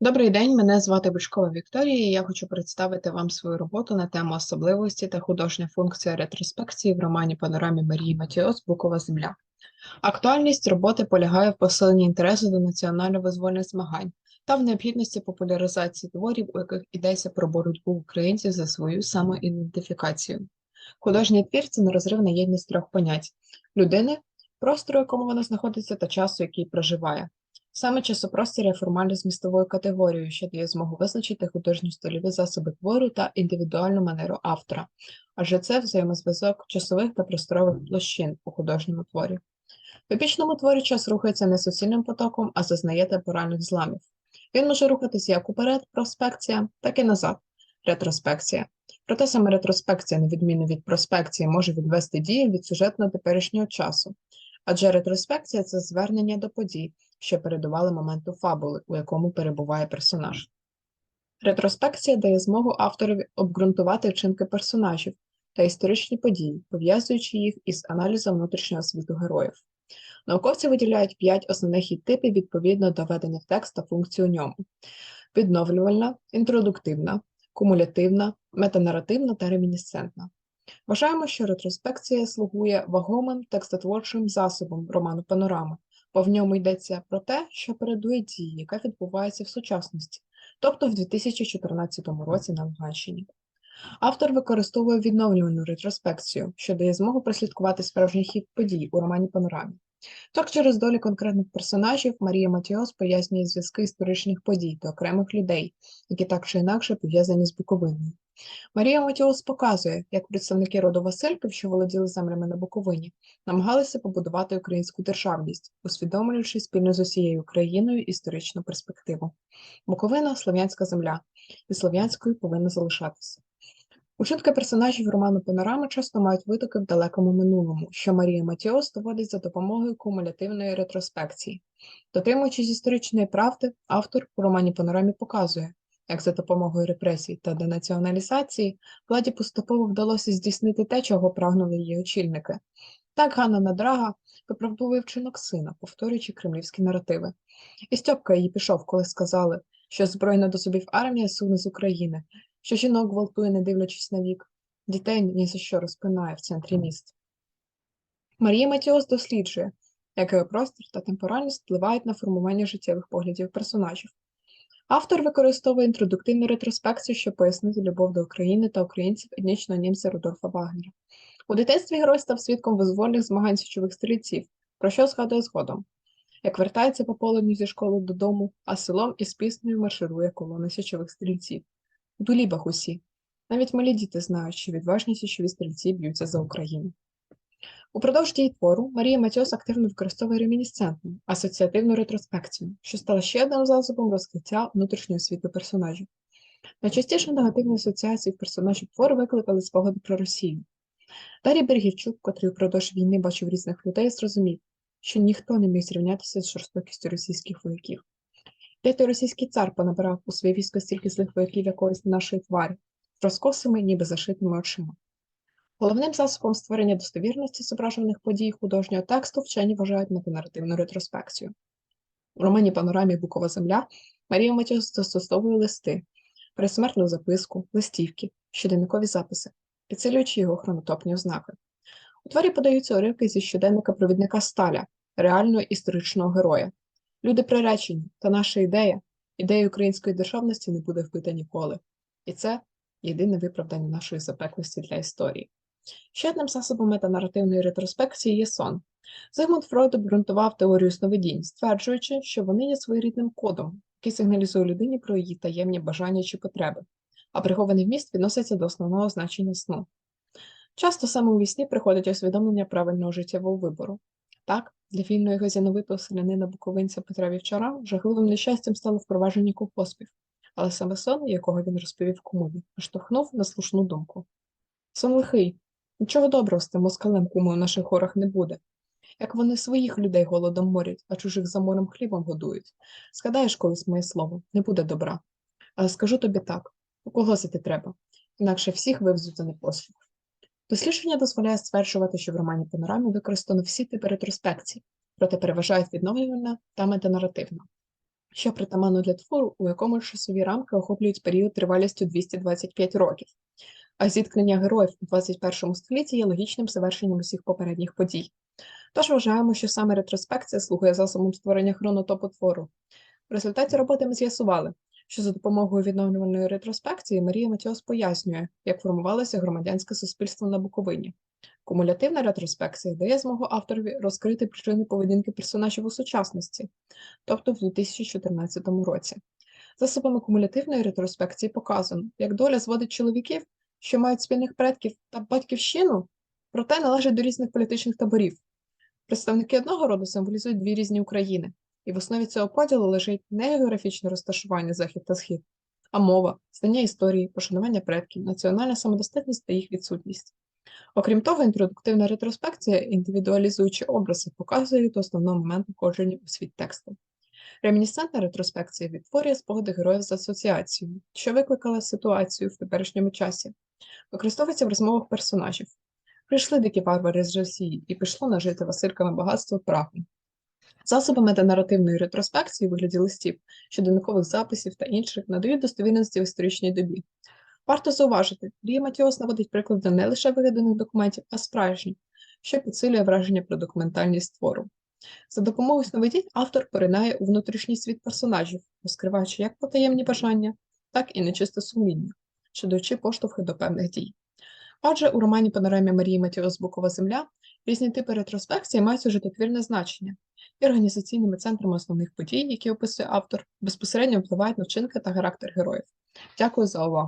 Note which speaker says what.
Speaker 1: Добрий день, мене звати Бучкова Вікторія, і я хочу представити вам свою роботу на тему особливості та художня функція ретроспекції в романі Панорамі Марії Матіос Букова Земля. Актуальність роботи полягає в посиленні інтересу до національно-визвольних змагань та в необхідності популяризації творів, у яких йдеться про боротьбу українців за свою самоідентифікацію. Художній твір це нерозривна єдність трьох понять людини, простору, якому вона знаходиться, та часу, який проживає. Саме часопростір є формально змістовою категорією, що дає змогу визначити художні стильові засоби твору та індивідуальну манеру автора, адже це взаємозв'язок часових та просторових площин у художньому творі. В епічному творі час рухається не суцільним потоком, а зазнає темпоральних зламів. Він може рухатись як уперед, проспекція, так і назад, ретроспекція. Проте саме ретроспекція, на відміну від проспекції, може відвести дії від сюжетно теперішнього часу, адже ретроспекція це звернення до подій, що передували моменту фабули, у якому перебуває персонаж. Ретроспекція дає змогу авторові обґрунтувати вчинки персонажів та історичні події, пов'язуючи їх із аналізом внутрішнього світу героїв. Науковці виділяють п'ять основних типів відповідно до ведення в текст та функцій у ньому: відновлювальна, інтродуктивна, кумулятивна, метанаративна та ремінісцентна. Вважаємо, що ретроспекція слугує вагомим текстотворчим засобом роману Панорами, бо в ньому йдеться про те, що передує дії, яка відбувається в сучасності, тобто в 2014 році на Луганщині. Автор використовує відновлювальну ретроспекцію, що дає змогу прослідкувати справжній хід подій у романі Панорамі. Так, через долі конкретних персонажів Марія Матіос пояснює зв'язки історичних подій та окремих людей, які так чи інакше пов'язані з Буковиною. Марія Матіос показує, як представники роду Васильків, що володіли землями на Буковині, намагалися побудувати українську державність, усвідомлюючи спільно з усією Україною історичну перспективу. Буковина слов'янська земля, і слов'янською повинна залишатися. Учинки персонажів роману Панорами часто мають витоки в далекому минулому, що Марія Матіос доводить за допомогою кумулятивної ретроспекції. Дотримуючись історичної правди, автор у романі Панорамі показує, як за допомогою репресій та денаціоналізації владі поступово вдалося здійснити те, чого прагнули її очільники. Так Ганна Надрага виправдовує вчинок сина, повторюючи кремлівські наративи. І Стьопка її пішов, коли сказали, що збройна до зубів армія суне з України, що жінок гвалтує, не дивлячись на вік, дітей ні за що розпинає в центрі міст. Марія Матіос досліджує, як геопростір та темпоральність впливають на формування життєвих поглядів персонажів. Автор використовує інтродуктивну ретроспекцію, щоб пояснити любов до України та українців етнічного німця Рудольфа Вагнера. У дитинстві герой став свідком визвольних змагань січових стрільців, про що згадує згодом. Як вертається по полудню зі школи додому, а селом із піснею марширує колона січових стрільців. У долібах усі. Навіть малі діти знають, що відважні січові стрільці б'ються за Україну. Упродовж дії твору Марія Матіос активно використовує ремінісцентну, асоціативну ретроспекцію, що стала ще одним засобом розкриття внутрішнього світу персонажів. Найчастіше негативні асоціації в персонажів твору викликали спогади про Росію. Дарій Бергівчук, котрий упродовж війни бачив різних людей, зрозумів, що ніхто не міг зрівнятися з жорстокістю російських вояків. Той російський цар понабирав у своє військо стільки злих вояків якоїсь нашої тварі, з розкосими, ніби зашитими очима. Головним засобом створення достовірності зображених подій художнього тексту вчені вважають метанаративну ретроспекцію. У романі Панорамі Букова Земля Марія Матіос застосовує листи, пересмертну записку, листівки, щоденникові записи, підсилюючи його хронотопні ознаки. У творі подаються уривки зі щоденника провідника Сталя, реального історичного героя. Люди приречені, та наша ідея, ідея української державності не буде вбита ніколи. І це єдине виправдання нашої запеклості для історії. Ще одним засобом метанаративної ретроспекції є сон. Зигмунд Фройд обґрунтував теорію сновидінь, стверджуючи, що вони є своєрідним кодом, який сигналізує людині про її таємні бажання чи потреби, а прихований вміст відноситься до основного значення сну. Часто саме у вісні приходить усвідомлення правильного життєвого вибору. Так, для вільної газяновитого селянина Буковинця Петра Вівчара жахливим нещастям стало впровадження ковпоспів, але саме сон, якого він розповів кумові, наштовхнув на слушну думку. Сон лихий, Нічого доброго з тим москалем куми у наших горах не буде. Як вони своїх людей голодом морять, а чужих за морем хлібом годують. Згадаєш колись моє слово, не буде добра. Але скажу тобі так поголосити треба, інакше всіх вивезуть за непослух. Дослідження дозволяє стверджувати, що в романі Панорамі використано всі типи ретроспекцій, проте переважають відновлювальна та метанаративна. що притаманно для твору, у якому часові рамки охоплюють період тривалістю 225 років, а зіткнення героїв у 21 столітті є логічним завершенням усіх попередніх подій. Тож вважаємо, що саме ретроспекція слугує засобом створення хронотопу твору. В результаті роботи ми з'ясували, що за допомогою відновлювальної ретроспекції Марія Матіос пояснює, як формувалося громадянське суспільство на Буковині. Кумулятивна ретроспекція дає змогу авторові розкрити причини поведінки персонажів у сучасності, тобто в 2014 році. Засобами кумулятивної ретроспекції показано, як доля зводить чоловіків, що мають спільних предків та батьківщину, проте належать до різних політичних таборів. Представники одного роду символізують дві різні України, і в основі цього поділу лежить не географічне розташування захід та схід, а мова, знання історії, пошанування предків, національна самодостатність та їх відсутність. Окрім того, інтродуктивна ретроспекція, індивідуалізуючи образи, показує до основного моменту входження у світ тексту. Ремінісцентна ретроспекція відтворює спогади героїв з асоціацією, що викликала ситуацію в теперішньому часі, використовується в розмовах персонажів. Прийшли дикі варвари з Росії і пішло нажити Васильками багатство праху. Засобами наративної ретроспекції у вигляді листів, щоденникових записів та інших надають достовірності в історичній добі. Варто зауважити, Рія Матіос наводить приклади не лише вигаданих документів, а справжніх, що підсилює враження про документальність твору. За допомогою сновидінь автор поринає у внутрішній світ персонажів, розкриваючи як потаємні бажання, так і нечисте сумління, що даючи поштовхи до певних дій. Отже, у романі Панорамі Марії Матіос Букова Земля різні типи ретроспекції мають сюжетотвірне значення, і організаційними центрами основних подій, які описує автор, безпосередньо впливають на вчинки та характер героїв. Дякую за увагу.